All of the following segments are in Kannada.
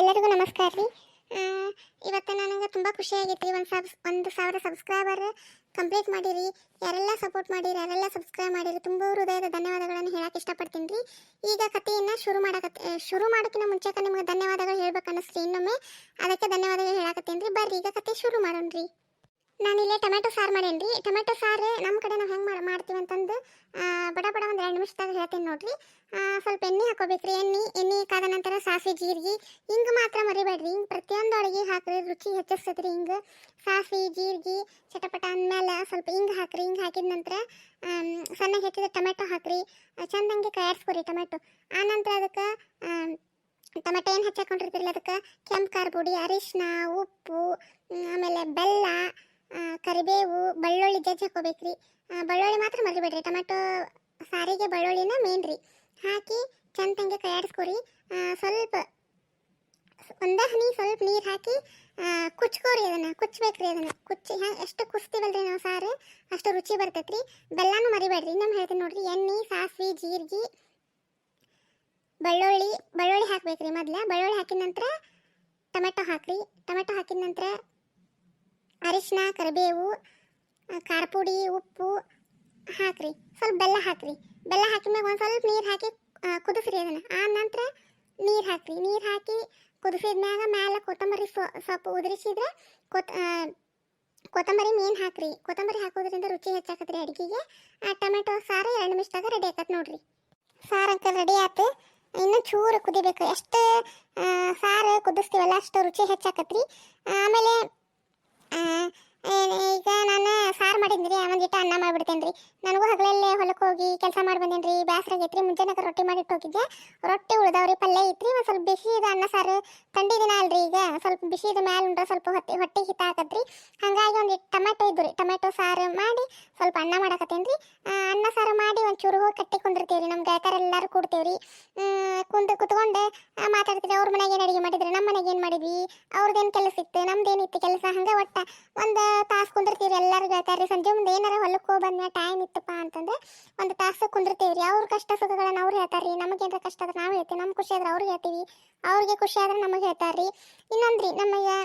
ಎಲ್ಲರಿಗೂ ನಮಸ್ಕಾರ ರೀ. ಇವತ್ತು ನನಗೆ ತುಂಬ ಖುಷಿಯಾಗೈತಿ ಒಂದು ಸಬ್, ಒಂದು ಸಾವಿರ ಸಬ್ಸ್ಕ್ರೈಬರ್ ಕಂಪ್ಲೀಟ್ ಮಾಡಿರಿ. ಯಾರೆಲ್ಲ ಸಪೋರ್ಟ್ ಮಾಡಿರಿ, ಯಾರೆಲ್ಲ ಸಬ್ಸ್ಕ್ರೈಬ್ ಮಾಡಿರಿ, ತುಂಬ ಹೃದಯದ ಧನ್ಯವಾದಗಳನ್ನು ಹೇಳಕ್ಕೆ ಇಷ್ಟಪಡ್ತೀನಿ ರೀ. ಈಗ ಕಥೆಯನ್ನು ಶುರು ಮಾಡಕತ್ತೆ ಶುರು ಮಾಡೋಕ್ಕಿಂತ ಮುಂಚೆಕ ನಿಮ್ಗೆ ಧನ್ಯವಾದಗಳು ಹೇಳ್ಬೇಕು ಇನ್ನೊಮ್ಮೆ ಅದಕ್ಕೆ ಧನ್ಯವಾದಗಳು ಹೇಳಕತ್ತೀನಿ ರೀ. ಬರ್ರಿ, ಈಗ ಕತೆ ಶುರು ಮಾಡೋಣ ರೀ ನಾನಿಲ್ಲೇ ಟೊಮೆಟೊ ಸಾರು ಮಾಡೇನಿ ರೀ. ಟೊಮೆಟೊ ಸಾರು ನಮ್ಮ ಕಡೆ ನಾವು ಹೆಂಗೆ ಮಾಡ್ತೀವಿ ಅಂತಂದು ಬಡ ಬಡ ಒಂದು ಎರಡು ನಿಮಿಷದಾಗ ಹೇಳ್ತೀನಿ ನೋಡಿರಿ. ಸ್ವಲ್ಪ ಎಣ್ಣೆ ಹಾಕೋಬೇಕ್ರಿ. ಎಣ್ಣೆ ಎಣ್ಣೆ ಕಾದ ನಂತರ ಸಾಸಿವೆ, ಜೀರಿಗೆ ಹಿಂಗೆ ಮಾತ್ರ ಮರಿಬೇಡ್ರಿ. ಹಿಂಗೆ ಪ್ರತಿಯೊಂದು ಅಡುಗೆ ಹಾಕ್ರಿ. ರುಚಿ ಹೆಚ್ಚಿಸ್ತೈತ್ರಿ ಹಿಂಗೆ. ಸಾಸಿವೆ, ಜೀರಿಗೆ, ಚಟಪಟ ಅಂದಮೇಲೆ ಸ್ವಲ್ಪ ಹಿಂಗೆ ಹಾಕ್ರಿ. ಹಿಂಗೆ ಹಾಕಿದ ನಂತರ ಸಣ್ಣ ಹೆಚ್ಚಿದ ಟೊಮೆಟೊ ಹಾಕ್ರಿ. ಚಂದಂಗೆ ಕಾಯಿಸ್ಕೊರಿ ಟೊಮೆಟೊ. ಆನಂತರ ಅದಕ್ಕೆ ಟೊಮೆಟೊ ಏನು ಹಚ್ಚಾಕೊಂಡಿರ್ತಿರಲ್ಲ ಅದಕ್ಕೆ ಕೆಂಪು ಖಾರ ಪುಡಿ ಅರಿಶಿನ ಉಪ್ಪು, ಆಮೇಲೆ ಬೆಲ್ಲ ಕರಿಬೇವು, ಬೆಳ್ಳುಳ್ಳಿ ಜಜ್ಜಿ ಹಾಕೋಬೇಕ್ರಿ. ಬಳ್ಳುಳ್ಳಿ ಮಾತ್ರ ಮರಿಬೇಡ್ರಿ ಟೊಮೆಟೊ ಸಾರಿಗೆ ಬೆಳ್ಳುಳ್ಳಿನ ಮೇನ್ ರೀ. ಹಾಕಿ ಚಂದಂಗೆ ಕೈಯಾಡಿಸ್ಕೊರಿ. ಸ್ವಲ್ಪ ಒಂದ ಹನಿ ಸ್ವಲ್ಪ ನೀರು ಹಾಕಿ ಕುಚ್ಕೋರಿ ಅದನ್ನು. ಕುಚ್ಚಬೇಕ್ರಿ ಅದನ್ನು. ಕುಚ್ಚಿ ಹ್ಯಾಂಗೆ ಎಷ್ಟು ಕುಚ್ತೀವಲ್ರಿ ನಾವು ಸಾರು. ಅಷ್ಟು ರುಚಿ ಬರ್ತೈತ್ರಿ. ಬೆಲ್ಲನೂ ಮರಿಬೇಡ್ರಿ. ಇನ್ನೊಮ್ಮೆ ಹೇಳ್ತೀನಿ ನೋಡ್ರಿ. ಎಣ್ಣೆ, ಸಾಸಿವೆ, ಜೀರಿಗೆ, ಬೆಳ್ಳುಳ್ಳಿ ಬೆಳ್ಳುಳ್ಳಿ ಹಾಕ್ಬೇಕ್ರಿ ಮೊದಲ. ಬೆಳ್ಳುಳ್ಳಿ ಹಾಕಿದ ನಂತರ ಟೊಮೆಟೊ ಹಾಕ್ರಿ. ಅರಿಶಿನ ಕರಿಬೇವು ಖಾರಪುಡಿ ಖಾರ ಪುಡಿ, ಉಪ್ಪು ಹಾಕ್ರಿ. ಸ್ವಲ್ಪ ಬೆಲ್ಲ ಹಾಕ್ರಿ. ಬೆಲ್ಲ ಹಾಕಿದ್ಮೇಲೆ ಒಂದು ಸ್ವಲ್ಪ ನೀರು ಹಾಕಿ ಕುದಿಸ್ರಿ ಅದನ್ನು. ಆ ನಂತರ ನೀರು ಹಾಕ್ರಿ. ನೀರು ಹಾಕಿ ಕುದಿಸಿದ್ಮ್ಯಾಗ ಮ್ಯಾಲೆ ಕೊತ್ತಂಬರಿ ಸೊಪ್ಪು ಉದುರಿಸಿದ್ರೆ ಕೊತ್ ಕೊತ್ತಂಬರಿ ಮೇನ್ ಹಾಕ್ರಿ. ಕೊತ್ತಂಬರಿ ಹಾಕೋದ್ರಿಂದ ರುಚಿ ಹೆಚ್ಚಾಕತ್ರಿ ಅಡುಗೆಗೆ. ಆ ಟೊಮೆಟೊ ಸಾರು ಎರಡು ನಿಮಿಷದಾಗ ರೆಡಿ ಆಕತ್ ನೋಡ್ರಿ. ಸಾರು ಅಂಕಲ್ ರೆಡಿ ಆತು. ಇನ್ನು ಚೂರು ಕುದಿಬೇಕು. ಎಷ್ಟು ಸಾರು ಕುದಿಸ್ತೀವಲ್ಲ ಅಷ್ಟು ರುಚಿ ಹೆಚ್ಚಾಕತ್ರಿ. ಆಮೇಲೆ ಮಾಡ್ಬಿಡ್ತೇನೆ ನನಗೂ ಹಗಲಲ್ಲೇ ಹೊಲಕ್ಕೆ ಹೋಗಿ ಕೆಲಸ ಮಾಡಿ ಬಂದೇನ್ರಿ. ರೀ ಮುಂಜಾನಕ ಮುಂಜಾನೆ ರೊಟ್ಟಿ ಮಾಡಿಟ್ಟು ಹೋಗಿದ್ದೆ ರೊಟ್ಟಿ ಉಳ್ದಾವ್ರಿ, ಪಲ್ಯ ಐತ್ರಿ. ಒಂದು ಸ್ವಲ್ಪ ಬಿಸಿ ಇದೆ ಅನ್ನ ಸಾರು. ಥಂಡಿ ಅಲ್ರಿ ಈಗ. ಸ್ವಲ್ಪ ಬಿಸಿ ಇದೆ ಮ್ಯಾಲೆ ಉಂಡ್ರೆ ಸ್ವಲ್ಪ ಹೊಟ್ಟೆ ಹೊಟ್ಟೆ ಹಿತ ಹಾಕತ್ರಿ ಹಂಗಾಗಿ ಒಂದು ಟೊಮೆಟೊ ಇದ್ದು ರೀ ಟೊಮೆಟೊ ಸಾರು ಮಾಡಿ ಸ್ವಲ್ಪ ಅನ್ನ ಮಾಡಕತ್ತೇನೆ ರೀ ಅನ್ನ ಸಾರು ಮಾಡಿ ಒಂಚೂರು ಹೋಗಿ ಕಟ್ಟಿ ಕುಂದಿರ್ತೀವಿ ರೀ ನಮ್ಮ ಗೆಳತರು ಎಲ್ಲರೂ ಕೂಡ್ತೇವೆ ರೀ ಕುಂದು ಕುತ್ಕೊಂಡು ಮಾತಾಡ್ತೀವಿ ಅವ್ರ ಮನೆಗೆ ಏನು ಅಡುಗೆ ಮಾಡಿದ್ರಿ? ನಮ್ಮ ಮನೆಗೆ ಏನು ಮಾಡಿದ್ವಿ? ಅವ್ರದ್ದೇನು ಕೆಲಸ ಇತ್ತು? ನಮ್ದೇನಿತ್ತು ಕೆಲಸ? ಹಂಗೆ ಒಟ್ಟ ಒಂದು ತಾಸು ಕುಂದಿರ್ತೀವಿ ಎಲ್ಲರೂ ಸಂಜೆ ಮುಂದೆ ಏನಾರ ಹೊಲಕ್ಕೆ ಹೋಗಿ ಬಂದ್ಮೇಲೆ ಟೈಮ್ ಇತ್ತಪ್ಪ ಅಂತಂದ್ರೆ ಒಂದು ತಾಸು ಕುಂದಿರ್ತೀವಿ ರೀ ಅವ್ರ ಕಷ್ಟ ಸುಖಗಳನ್ನ ಅವ್ರು ಹೇಳ್ತಾರೆ ರೀ ನಮಗೇನಾರ ಕಷ್ಟ ಆದ್ರೆ ನಾವು ಹೇಳ್ತೀವಿ ನಮ್ಮ ಖುಷಿ ಆದ್ರೆ ಅವ್ರಿಗೆ ಹೇಳ್ತೀವಿ, ಅವ್ರಿಗೆ ಖುಷಿ ಆದ್ರೆ ನಮಗೆ ಹೇಳ್ತಾರೆ ರೀ ಇನ್ನೊಂದು ರೀ ನಮಗೆ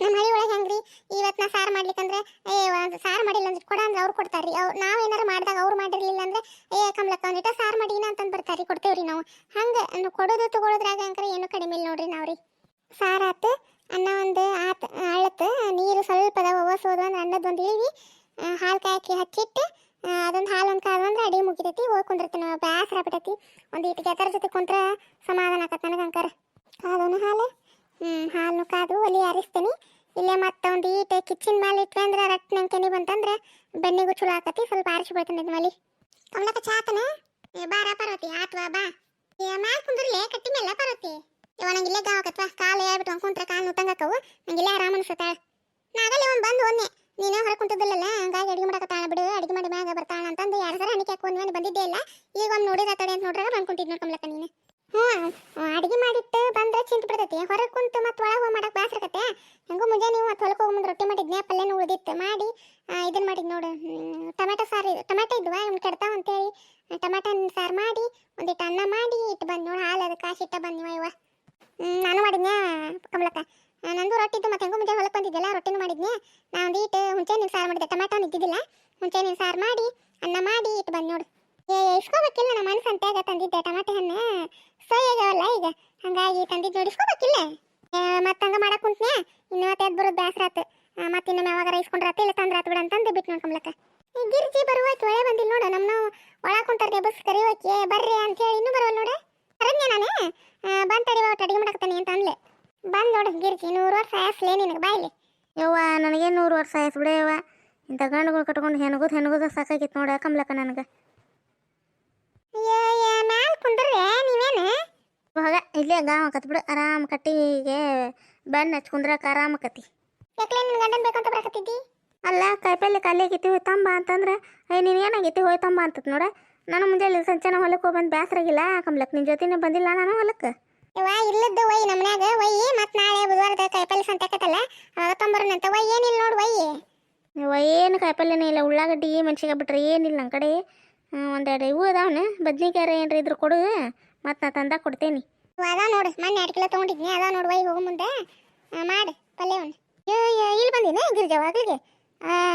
ನಮ್ಮ ಹಳ್ಳಿ ಒಳಗೆ ಹೆಂಗ್ರಿ, ಇವತ್ತು ನಾ ಸಾರು ಮಾಡ್ಲಿಕ್ಕಂದ್ರೆ, ಏ, ಒಂದು ಸಾರು ಮಾಡಿಲ್ಲ ಅಂದ್ರೆ ಕೊಡ ಅಂದ್ರೆ ಅವ್ರು ಕೊಡ್ತಾರೆ ರೀ ಅವ್ರು ನಾವು ಏನಾರು ಮಾಡಿದಾಗ ಅವ್ರು ಮಾಡಿರಲಿಲ್ಲ ಅಂದ್ರೆ, ಏ, ಕಮ್ಲಕ್ಕ ಒಂದಿಟ ಸಾರು ಮಾಡಿನ ಅಂತಂದು ಬರ್ತಾರೆ ಕೊಡ್ತೇವೆ ರೀ ನಾವು. ಹಂಗೆ, ಕೊಡೋದು ತಗೊಳೋದ್ರಾಗ ಅಂಕರೆ ಏನು ಕಡಿಮೆ ಇಲ್ಲ ನೋಡ್ರಿ ನಾವು ರೀ ಸಾರಾತು ಅನ್ನ ಒಂದು ಆತ ಅಳತ್ತು ನೀರು ಸ್ವಲ್ಪ ಅದ ಒವಸೋದು ಒಂದು ಅನ್ನದೊಂದು ಇಳಿವಿ ಹಾಲು ಕಾಯಕ್ಕೆ ಹಚ್ಚಿಟ್ಟು ಅದೊಂದು ಹಾಲು ಒಂದು ಕಾದು ಅಂದ್ರೆ ಅಡಿಗೆ ಮುಗಿತೈತಿ ಹೋಗಿ ಕುಂದಿರ್ತೀನಿ ನಾವು ಬಿಟ್ಟೈತಿ ಒಂದು ಇಟ್ಟು ಗೆದರ ಜೊತೆ ಕುಂತ್ರ ಸಮಾಧಾನ ಆಕತ್ ನನಗೆ ಅಂಕರ. ಕಾದೋನು ಹಾಲು? ಹ್ಞೂ ಹಾಲು ಕಾದು, ಒಲಿ ಆರಿಸ್ತೀನಿ. ಇಲ್ಲೇ ಮತ್ತೆ ಒಂದು ಈಟ ಕಿಚ್ಚಿನ ಮೇಲೆ ಇಟ್ವಿ ಅಂದ್ರೆ ರಟ್ ನಂಕೆನಿ ಬಂತಂದ್ರೆ ಬೆನ್ನಿಗೂ ಚಲೋ ಆಕತಿ, ಸ್ವಲ್ಪ ಆರಿಸಿ ಬಿಡ್ತೀನಿ ಮಲಿ ಕಮಲಕ ಚಾತನ ಏ, ಬಾರ ಪಾರ್ವತಿ, ಆತ್ವಾ, ಬಾ. ಮ್ಯಾಲ್ ಕುಂದ್ರಲೆ ಕಟ್ಟಿ ಮೇಲೆ ಪಾರ್ವತಿ. ಇವ ನಂಗೆ ಇಲ್ಲೇ ಗಾವಕತ್ವ ಕಾಲು ಹೇಳ್ಬಿಟ್ಟು ಅನ್ಕೊಂಡ್ರೆ ಕಾಲು ನುತ್ತಂಗಕ್ಕವು ನಂಗೆ ಇಲ್ಲೇ ಆರಾಮ ಅನಿಸುತ್ತಾಳ ನಾಗಲ್ಲಿ ಒಂದು ಬಂದು ಹೋದ್ನೆ ನೀನು ಹೊರ ಕುಂತಿದ್ದಿಲ್ಲಲ್ಲ? ಹಂಗಾಗಿ ಅಡಿಗೆ ಮಾಡಕತ್ತಾಳ ಬಿಡು. ಅಡಿಗೆ ಮಾಡಿ ಮ್ಯಾಗ ಬರ್ತಾಳ ಅಂತಂದು ಸಲ ಹಣಿಕೆ ಹಾಕೊಂಡು ಬಂದಿದ್ದೇ ಇಲ್ಲ. ಈಗ ಒಮ್ಮೆ ನೋಡಿದ ತಡೆ ಅಂತ ನೋಡ್ರಾಗ ಬಂದು ಕುಂತಿದ್ ನೋಡ್ಕೊಂಬ್ಲಕ್ಕ ನೀನು. ಹ್ಞೂ ಅಡಿಗೆ ಮಾಡಿಟ್ಟು ಬಂದ್ರೆ ಚಿಂತೆ ಬಿಡ್ತೈತಿ. ಹೊರಗೆ ಕುಂತು ಮತ್ತೆ ಒಳಗೆ ಹೋಗಿ ಮಾಡಕ್ಕೆ ಬೇಸರಕತ್ತೆ ಹೆಂಗೂ ಮುಂಜಾನೆ ನೀವು ಮತ್ತೆ ಹೊಲಕ್ಕೆ ಹೋಗಿ ಮುಂದೆ ರೊಟ್ಟಿ ಮಾಡಿದ್ನೆ ಪಲ್ಯನೂ ಉಳಿದಿತ್ತು. ಮಾಡಿ ಇದನ್ನು ಮಾಡಿದ್ ನೋಡು. ಟೊಮೆಟೊ ಸಾರು ಟೊಮೆಟೊ ಇದ್ವಾ? ಇವ್ನು ಕೆಡ್ತಾವ ಅಂತೇಳಿ. ಟೊಮೆಟೊ ಸಾರು ಮಾಡಿ ಒಂದಿಟ್ಟು ಅನ್ನ ಮಾಡಿ ಇಟ್ಟು ಬಂದು ನೋಡಿ ಹಾಲು ಅದಕ್ಕೆ ಕಾಶಿಟ್ಟ ಬಂದಿವ ಇವ ನಾನು ಮಾಡಿದ್ನ್ಯಾ? ಕಮಲಕ್ಕ. ನಂದು ರೊಟ್ಟಿ ಇದ್ದು ಮತ್ತೆ ಹೆಂಗೂ ಮುಂಜಾನೆ ಹೊಲಕ್ಕೆ ಬಂದಿದ್ದೆಲ್ಲ ರೊಟ್ಟಿನೂ ಮಾಡಿದ್ನಿ ನಾ ಒಂದೀಟು ಹುಂಚೆ ನೀನು ಸಾರು ಮಾಡಿದ್ದೆ ಟೊಮೆಟೊ ಇದ್ದಿದ್ದಿಲ್ಲ. ಹುಂಚೆ ನೀನು ಸಾರು ಮಾಡಿ, ಅನ್ನ ಮಾಡಿ ಇಟ್ಟು ಬಂದು ನೋಡು. ಏ ಇಸ್ಕೋಬೇಕಿಲ್ಲ ನಮ್ಮ ಮನಸ್ಸು ಅಂತ್ಯಾಗ ತಂದಿದ್ದೆ ಟೊಮ್ಯಾಟೊ ಹಣ್ಣು. ಸೋಯಾಗವಲ್ಲ ಈಗ ಹಂಗಾಗಿ ತಂದಿದ್ದು ನೋಡಿ, ಇಸ್ಕೋಬೇಕಿಲ್ಲ? ಮತ್ತೆ ಹಂಗೆ ಮಾಡಕ್ಕೆ ಕುಂತ್ನೆ ಇನ್ನು ಮತ್ತೆ ಎದ್ದು ಬರೋದು ಬೇಸರ ಆತು. ಮತ್ತೆ ಇನ್ನೊಮ್ಮೆ ಯಾವಾಗ ಇಸ್ಕೊಂಡ್ರಾತ ಇಲ್ಲ ತಂದ್ರಾತು ಬಿಡ ಅಂತಂದು ಬಿಟ್ಟು ನೋಡ್ಕೊಂಬ್ಲಕ್ಕ ಗಿರ್ಜಿ ಬರುವಾಕಿ ಒಳ್ಳೆ ಬಂದಿಲ್ಲ ನೋಡು ನಮ್ಮ ನಾವು ಒಳ ಕುಂತಾರ್ದೆ ಬಸ್ ಕರಿವಾಕಿ ಬರ್ರಿ ಅಂತೇಳಿ ಇನ್ನೂ ಬರೋಲ್ಲ ನೋಡು ಕರದ್ನೆ ನಾನು ಬಂದು ತಡಿ ಒಟ್ಟು ಅಡಿಗೆ ಮಾಡಕತ್ತಾನೆ ಅಂತ ಅಂದ್ಲೆ ಬಂದು ನೋಡು ಗಿರ್ಜಿ ನೂರು ವರ್ಷ ಆಯಸ್ಲೇ ನಿನಗೆ ಬಾಯ್ಲಿ ಯವ್ವ ನನಗೆ ಯವ್ವ ಇಂಥ ಗಂಡುಗಳು ಕಟ್ಕೊಂಡು ಹೆಣಗುದು ಹೆಣಗುದ ಸಾಕಾಗಿತ್ತು ನೋಡ ಕಮ್ಲಕ್ಕ ನನಗೆ. ಹೋಗ ಇಲ್ಲೇ ಗಾವ ಆಕತ್ ಬಿಡು. ಆರಾಮ್ ಕಟ್ಟಿಗೆ ಬಣ್ಣ ಹಚ್ಕೊಂಡ್ರಕ್ಕೆ ಆರಾಮ ಕತಿ ಯಾಕಲೇ ನಿನ್ನ ಗಂಡನ ಬೇಕಂತ ಬರಕತ್ತಿದ್ದಿ? ಅಲ್ಲ ಕಾಯಿಪಲ್ಲೆ ಖಾಲಿ ಆಗೈತಿ ಹೋಯ್ತಂಬ ಅಂತಂದ್ರೆ. ಅಯ್ಯ ನೀನು ಏನಾಗೈತಿ ಹೋಯ್ತಂಬ ಅಂತ ನೋಡ. ನಾನು ಮುಂಜಾನೆ ಸಂಚನ ಹೊಲಕ್ಕೆ ಹೋಗಿ ಬ್ಯಾಸರಾಗಿಲ್ಲ ಬೇಸರಾಗಿಲ್ಲ ಕಮ್ಲಕ್ ನಿನ್ನ ಜೊತೆನೇ ಬಂದಿಲ್ಲ ನಾನು ಹೊಲಕ್ಕೆ ಇವ ಇಲ್ಲದ್ದು ಒಯ್ ನಮ್ಮನ್ಯಾಗ ಒಯ್ಯಿ ಮತ್ತು ನಾಳೆ ಬುಧವಾರದ ಕಾಯಿಪಲ್ಲೆ ಸಂತೆಕತ್ತಲ್ಲ ಅವಾಗ ತೊಂಬರೋಣಂತ ಒಯ್ ಏನಿಲ್ಲ ನೋಡು ಒಯ್ಯಿ ಯವ್ವ ಏನು ಕಾಯಿಪಲ್ಲೆನೇ ಇಲ್ಲ ಉಳ್ಳಾಗಡ್ಡಿ ಮೆಣ್ಸಿಗೆ ಬಿಟ್ರೆ ಏನಿಲ್ಲ ನನ್ನ ಕಡೆ. ಒಂದೆರಡು ಇವು ಅದಾವನ ಬದ್ನಿಕಾಯಿ ಏನ್ರ ಇದ್ರ ಕೊಡು ಮತ್ತು ನಾ ತಂದಾಗ ಕೊಡ್ತೇನೆ. ಅದ ನೋಡು ಮೊನ್ನೆ ಎರಡು ಕಿಲೋ ತೊಗೊಂಡಿದ್ನಿ ಅದ ನೋಡು ವೈ ಹೋಗೋ ಮುಂದೆ. ಆ, ಮಾಡು ಪಲ್ಯವನ್ನು. ಇಲ್ಲಿ ಬಂದಿನ ಗಿರ್ಜವ ಅಲ್ಲಿಗೆ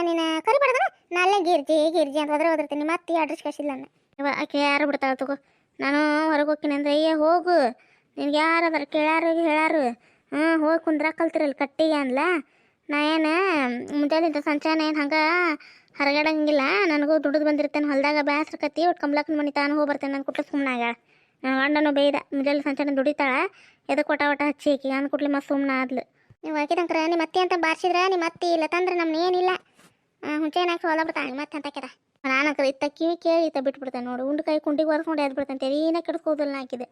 ನೀನು ಕರಿ ಬಡದ್ರ ನಾಳೆ ಗಿರ್ಜಿ ಗಿರ್ಜಿ ಅಂತ ಹೋದ್ರೆ ಹೋದಿರ್ತೀನಿ ಮತ್ತೆ ಅಡ್ರೆಸ್ ಕಳಿಸಿಲ್ಲ ನಾನು ಇವ ಆಕೆ ಯಾರು ಬಿಡ್ತಾಳ ತಗೋ ನಾನು ಹೊರಗೆ ಹೋಗ್ತೀನಿ ಅಂದ್ರೆ ಅಯ್ಯ ಹೋಗು. ನಿನ್ಗೆ ಯಾರು ಅದಾರ ಕೇಳ್ಯಾರು ಹೇಳಾರು ಹ್ಞೂ ಹೋಗಿ ಕುಂದ್ರ ಕಲ್ತಿರಲ್ಲ ಕಟ್ಟಿಗೆ ಅನ್ಲ ನಾ ಏನು ಮುಂಜಾನೆ ಸಂಚಾನ ಏನು ಹಂಗೆ ಹರಗಡಂಗಿಲ್ಲ. ನನಗೂ ದುಡಿದು ಬಂದಿರ್ತೇನೆ, ಹೊಲ್ದಾಗ ಬ್ಯಾಸ್ರ ಕತ್ತಿ ಒಟ್ಟು ಕಂಬ್ಲಕ್ಕನ ಮನೆ ತಾನು ಹೋಗಿ ಬರ್ತೇನೆ ನಾನು ಕುಟ್ಟ ಸುಮ್ಮನಾಗ ನನ್ನ ಗಂಡನು ಬೇಯ್ದ, ಮುಂಜಾನೆ ಸಂಚಾನ ದುಡಿತಾಳ. ಎದಕ್ಕೆ ಕೊಟ್ಟ ಒಟ್ಟ ಹಚ್ಚಿ ಈಕಿ ಅಂದ್ ಕುಟ್ಲಿ ಮತ್ತೆ ಸುಮ್ಮನೆ ಆದ್ಲು. ನೀವು ಹಾಕಿದಂಕ್ರ ನಿಮ್ಮ ಅತ್ತೆ ಅಂತ ಬಾರಿಸಿದ್ರೆ ನಿಮ್ಮ ಅತ್ತಿ ಇಲ್ಲ ತಂದ್ರೆ ನಮ್ನ ಏನಿಲ್ಲ. ಹುಂಚೆನ ಹಾಕಿ ಹೊಲ ಬಿಡ್ತಾಳೆ ಮತ್ತೆ ಅಂತ ಕೆರ ನಾನು ಕರೆ ಇತ್ತ ಕಿವಿ ಕೇಳಿ ಇತ್ತ ಬಿಟ್ಬಿಡ್ತೇನೆ ನೋಡು. ಉಂಡು ಕೈ ಕುಂಡಿಗೆ ಒರೆಸ್ಕೊಂಡು ಎದ್ದು ಬಿಡ್ತೇನೆ. ತೆರೀನ ಕೆಡ್ಸ್ಕೋದಿಲ್ಲ ಹಾಕಿದೆ.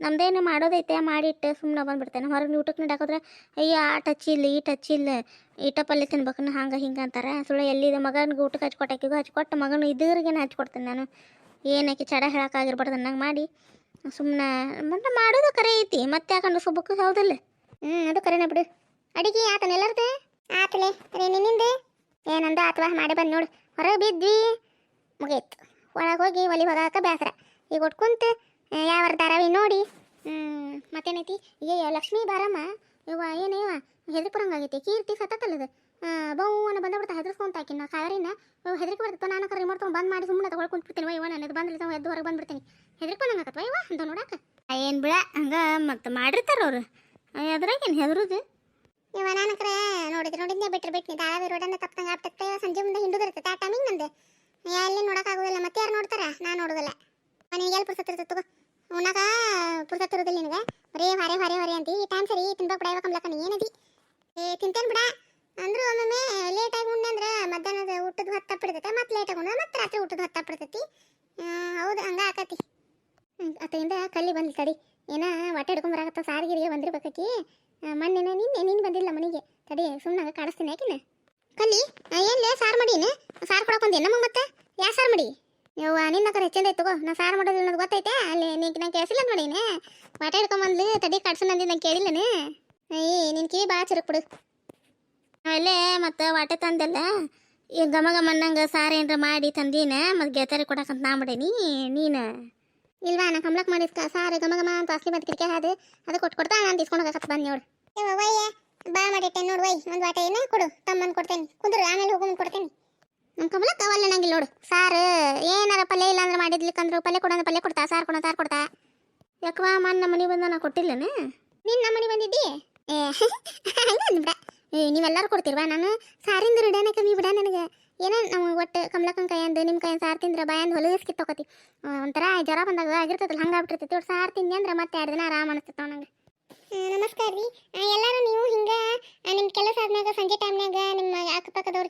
ನಮ್ದೇನು ಮಾಡೋದೈತೆ, ಮಾಡಿಟ್ಟು ಸುಮ್ಮನೆ ಬಂದ್ಬಿಡ್ತೇನೆ ಹೊರಗೆ ಊಟಕ್ಕೆ ನೀಡಾಕೋದ್ರೆ ಅಯ್ಯ, ಆ ಟಚ್ ಇಲ್ಲ, ಈ ಟಚ್ ಇಲ್ಲ. ಈಟ ಪಲ್ಯ ತಿನ್ಬೇಕು ಹಂಗೆ ಹಿಂಗೆ ಅಂತಾರೆ. ಸುಳ್ಳು ಎಲ್ಲಿದೆ? ಮಗನಿಗೆ ಊಟಕ್ಕೆ ಹಚ್ಕೊಟ್ಟಾಕಿಗೂ ಹಚ್ಕೊಟ್ಟು ಮಗನು ಇದ್ರಿಗೇನು ಹಚ್ಕೊಡ್ತೇನೆ ನಾನು. ಏನಕ್ಕೆ ಚಡ ಹೇಳೋಕ್ಕಾಗಿರ್ಬಾರ್ದು ಅನ್ನಂಗೆ ಮಾಡಿ. ಸುಮ್ಮನೆ ಮತ್ತೆ ಮಾಡೋದು ಕರೆ ಐತಿ. ಮತ್ತೆ ಯಾಕಂದ್ರೆ ಸುಬ್ಬಕ್ಕೆ ಹೌದಲ್ಲ. ಹ್ಞೂ ಅದು ಕರೆನ ಬಿಡು. ಅಡಿಗೆ ಆತನ ಎಲ್ಲರದೆ? ಆತಲೆ ರೀ ನಿನ್ನಿಂದೆ? ಏನಂದ? ಅಥವಾ ಮಾಡಿ ಬಂದು ನೋಡು. ಹೊರಗೆ ಬಿದ್ವಿ. ಮುಗೀತು. ಒಳಗೆ ಹೋಗಿ ಒಲಿ ಹೋಗಾಕ ಬೇಸರ. ಈಗ ಒಟ್ಕೊಂತ ಯಾವ ಧಾರಾವಿ ನೋಡಿ. ಮತ್ತೇನೈತಿ? ಏ ಲಕ್ಷ್ಮೀ ಬಾರಮ್ಮ. ಇವ ಏನು ಇವ ಹೆದರಿಕೆ ಬರಂಗಾಗೈತಿ ಕೀರ್ತಿ ಸತ್ತಲ್ಲದು ಬೌನ ಬಂದ್ಬಿಡ್ತಾ ಹೆದರ್ಸ್ಕೊಂತ ಆಕಿನ ಕಾವೇರಿನ ಹೆದರಿಕೆ ಬರ್ತಾ ನಾನು ಕರೆ ರಿಮೋಟ್ ತೊಗೊಂಡು ಬಂದ್ ಮಾಡಿ ಸುಮ್ಮನೆ ತಗೊಳ್ ಕುಂತ್ಬಿಡ್ತೀನಿ ಇವ ನಾನು ಬಂದ್ಲಿ ತಾವು ಎದ್ದು ಹೊರಗೆ ಬಂದ್ಬಿಡ್ತೀನಿ ಹೆದರಿಕೆ ಬಂದಂಗಾಕತ್ವ ಇವ ಅಂತ ನೋಡಾಕ. ಏನು ಬಿಡ ಹಂಗೆ ಮತ್ತೆ ಮಾಡಿರ್ತಾರ ಅವರು. ಅದ್ರಾಗೇನು ಹೆದರುದು? ಇವ ನಾನು ಕರೆ ನೋಡಿದ್ರೆ ನೋಡಿದ್ನೇ ಬಿಟ್ಟರೆ ಬಿಟ್ಟಿನಿ ಧಾರಾವಿ ರೋಡನ್ನ ತಪ್ಪಂಗೆ ಆಗ್ತೈತೆ ಸಂಜೆ ಮುಂದೆ ಹಿಂಡುದಿರ್ತೈತೆ. ಆ ಟೈಮಿಂಗ್ ನಂದು. ಎಲ್ಲಿ ನೋಡೋಕ್ಕಾಗೋದಿಲ್ಲ ಮತ್ತೆ ಯಾರು ನೋಡ್ತಾರ? ನಾನು ನೋಡೋದಿಲ್ಲ. ಮನೆಗೆ ಎಲ್ಲಿ ಪುರ್ಸತ್ ಇರ್ತೈತೆ ತಗೋ. ಉಣ್ಣಾಕ ಪುರ್ಸತ್ ಇರೋದಿಲ್ಲ ನಿನಗೆ. ಬರೀ ಹೊರೆ ಹೊರೆ ಹೊರೆ ಅಂತಿ. ಈ ಟೈಮ್ ಸರಿ ತಿನ್ಬೇಕು ಬಿಡ ಕಂಬ್ಲಕ್ಕ ನೀ. ಏನದಿ? ಏ, ತಿಂತೇನು ಬಿಡ. ಅಂದ್ರೂ ಒಮ್ಮೊಮ್ಮೆ ಲೇಟಾಗಿ ಉಂಡೆ ಅಂದ್ರೆ ಮಧ್ಯಾಹ್ನದ ಊಟದ ಹೊತ್ತು ತಪ್ಪಿರ್ತೈತೆ ಮತ್ತೆ ಲೇಟಾಗಿ ಉಂಡ್ರೆ ಮತ್ತೆ ರಾತ್ರಿ ಊಟದ ಹೊತ್ತು ತಪ್ಪಿರ್ತೈತಿ ಹೌದು, ಹಂಗ ಆಕತಿ. ಅತ್ತಿಂದ ಕಲ್ಲಿ ಬಂದ್ಲಿ ತಡಿ. ಏನ ಹೊಟ್ಟೆ ಹಿಡ್ಕೊಂಡ್ ಬರಾಕತ್ತ ಸಾರಿಗಿರಿಗೆ ಬಂದಿರ್ಬೇಕಾಕಿ. ಮಣ್ಣಿನ ನಿನ್ನೆ, ನೀನು ಬಂದಿಲ್ಲ ಮನೆಗೆ. ತಡಿ ಸುಮ್ಮನೆ ಕಾಡಿಸ್ತೀನಿ ಯಾಕಿನ ಕಲ್ಲಿ ಏನ್ಲೇ ಸಾರು ಮಾಡೀನಿ ಸಾರು ಕೊಡಕ್ಕೆ ಬಂದಿ ನಮಗೆ ಮತ್ತೆ? ಯಾ ಸಾರು ಮಾಡಿ? ಯವ್ವ, ನಿನ್ನ ಕರೆ ಹೆಚ್ಚಿಂದ ತಗೋ. ನಾ ಸಾರು ಮಾಡೋದು ಅನ್ನೋದು ಗೊತ್ತೈತೆ? ಅಲ್ಲಿ ನೀನು ನಂಗೆ ಕೇಳಿಸಿಲ್ಲ ನೋಡೀನಿ. ಬಟ್ಟೆ ಹಿಡ್ಕೊಂಬಂದ್ಲಿ ತಡಿ ಕಡ್ಸು ನಂದಿ, ನಂಗೆ ಕೇಳಿಲ್ಲನೆ ಏಯ್ ನಿನ್ನ ಕಿವಿ ಭಾಳ ಚಿರುಕ್ ಬಿಡು. ಅಲ್ಲೇ ಮತ್ತು ವಾಟೆ ತಂದೆಲ್ಲ? ಈ ಘಮ ಘಮ ಅನ್ನಂಗೆ ಸಾರು ಏನ್ರ ಮಾಡಿ ತಂದೀನ? ಮತ್ತು ಗೆಳತಿಯರಿ ಕೊಡಕಂತ ನಾ ಮಾಡೀನಿ, ನೀನು. ಇಲ್ವಾ, ನಾ ಕಂಬ್ಲಕ್ ಮಾಡಿದ ಸಾರು ಗಮ ಗಮ ಅಂತ ಅಸ್ಲಿ ಕಿರಿಕೆ ಹಾದು ಅದು ಕೊಟ್ಟು ಕೊಡ್ತಾ ನಾನು ತಿಸ್ಕೊಂಡು ಹೋಗಕ್ಕೆ ಬಂದು ನೋಡು. ಬಾ ಮಾಡಿಟ್ಟೆ ನೋಡು ವೈ ಒಂದು ವಾಟೆ ಏನು ಕೊಡು, ತಮ್ಮನ್ ಕೊಡ್ತೇನೆ. ಕುಂದ್ರು, ಆಮೇಲೆ ಹೋಗು ಕೊಡ್ತೇನೆ. ನಮ್ಮ ಕಮಲಕ್ಕ ಅವಲ್ಲ ನಂಗಿಲ್ಲ ನೋಡು. ಸಾರು, ಏನಾರ ಪಲ್ಯ ಇಲ್ಲ ಅಂದ್ರೆ ಮಾಡಿದ್ಲಿಕ್ಕಂದ್ರು ಪಲ್ಯ ಕೊಡೋಣ ಪಲ್ಯ ಕೊಡ್ತಾ, ಸಾರು ಕೊಡೋ, ಸಾರು ಕೊಡ್ತಾ. ಯಾಕವಾ ಮನ್ನ ಮನೆ ಬಂದ, ನಾ ಕೊಟ್ಟಿಲ್ಲನ? ನೀನು ನಮ್ಮ ಮನೆ ಬಂದಿದ್ದಿ? ಏ, ಹಂಗೆ ಅಂದ್ಬಿಡ. ಏ, ನೀವೆಲ್ಲರೂ ಕೊಡ್ತೀರ್ವಾ? ನಾನು ಸಾರಿಂದ ರಿಡಾನೆ ಕಮ್ಮಿ ಬಿಡ ನನಗೆ. ಏನೋ ನಾವು ಒಟ್ಟು ಕಮಲಕ್ಕನ ಕೈಯಂದು ನಿಮ್ಮ ಕೈಯಿಂದ ಸಾರು ತಿಂದ್ರೆ ಬಾಯಂದು ಹೊಲಗಿಸ್ಕಿ ತಗೋತಿ. ಒಂಥರ ಜ್ವರ ಬಂದಾಗ ಆಗಿರ್ತೈತಲ್ಲ ಹಂಗೆ ಆಗ್ಬಿಟ್ಟಿರ್ತೈತಿ ಒಟ್ಟು ಸಾರು ತಿಂದೆ ಅಂದ್ರೆ ಮತ್ತೆ ಎರಡು ದಿನ ಆರಾಮ ಅನಿಸ್ತೈತೆ ನಂಗೆ. ನಮಸ್ಕಾರ ರೀ. ಎಲ್ಲರೂ ಅಕ್ಕಪಕ್ಕದವ್ರ